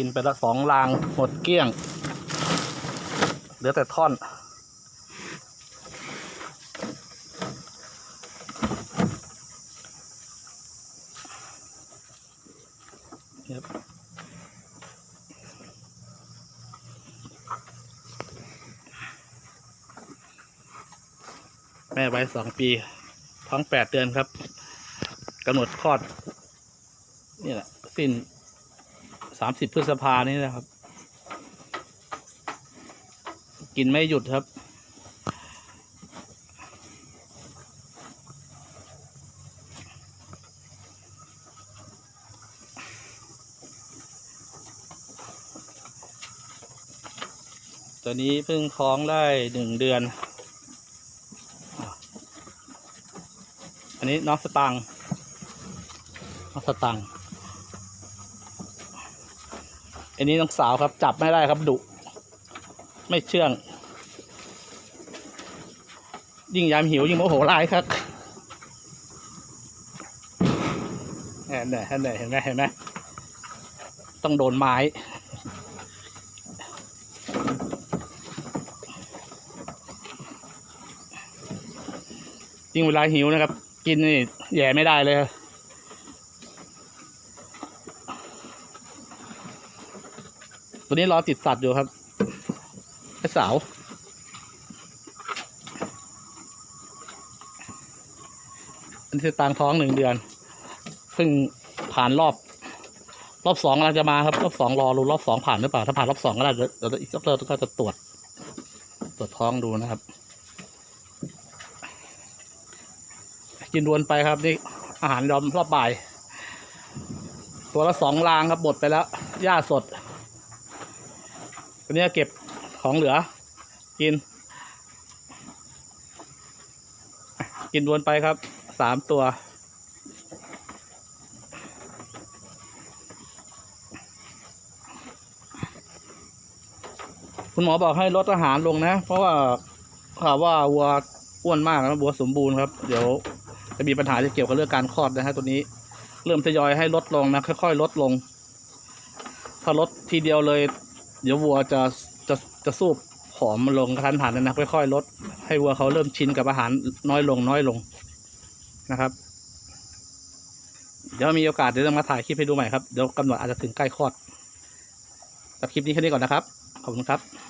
กินไปละสองรางหมดเกลี้ยง เหลือแต่ท่อน ครับแม่ไว้สองปี ท้องแปดเดือนครับกำหนดคลอด นี่แหละ สิ้น สามสิบพฤษภานี่นะครับ กินไม่หยุดครับตัวนี้เพิ่งท้องได้หนึ่งเดือน อันนี้น้องสตังค์น้องสตังค์ อันนี้น้องสาวครับจับไม่ได้ครับดุไม่เชื่อง ยิ่งยามหิวยิ่งโมโหร้ายครับเห็นไหมเห็นไหมเห็นไหมเห็นไหมต้องโดนไม้ ยิ่งเวลาหิวนะครับ กินนี่แย่ไม่ได้เลยครับ ตัวนี้รอติดสัตว์อยู่ครับไอ้สาวอันนี้ตางท้องหนึ่งเดือนเพิ่งผ่านรอบ รอบสองกำลังจะมาครับ รอบสองรอรู้รอบสองผ่านหรือเปล่า ถ้าผ่านรอบสองก็ได้เดี๋ยวเดี๋ยวอีกสักเดือก็จะตรวจ ตรวจท้องดูนะครับ กินวนไปครับนี่อาหารยอมรอบบ่าย ตัวละสองรางครับบดไปแล้วหญ้าสด วนี้เก็บของเหลือ กิน กินวนไปครับสามตัว คุณหมอบอกให้ลดอาหารลงนะ เพราะว่าข่าวว่าวัวอ้วนมากนะวัวสมบูรณ์ครับ เดี๋ยวจะมีปัญหาที่เกี่ยวกับเรื่องการคลอดนะฮะตัวนี้ เริ่มทยอยให้ลดลงนะค่อยๆลดลง ถ้าลดทีเดียวเลย เดี๋ยววัวจะจะจะสูบผอมลงกระทันหันนะค่อยๆลดให้วัวเขาเริ่มชินกับอาหารน้อยลงน้อยลงนะครับ เดี๋ยวมีโอกาสเดี๋ยวจะมาถ่ายคลิปให้ดูใหม่ครับ เดี๋ยวกำหนดอาจจะถึงใกล้คลอดกับคลิปนี้แค่นี้ก่อนนะครับ ขอบคุณครับ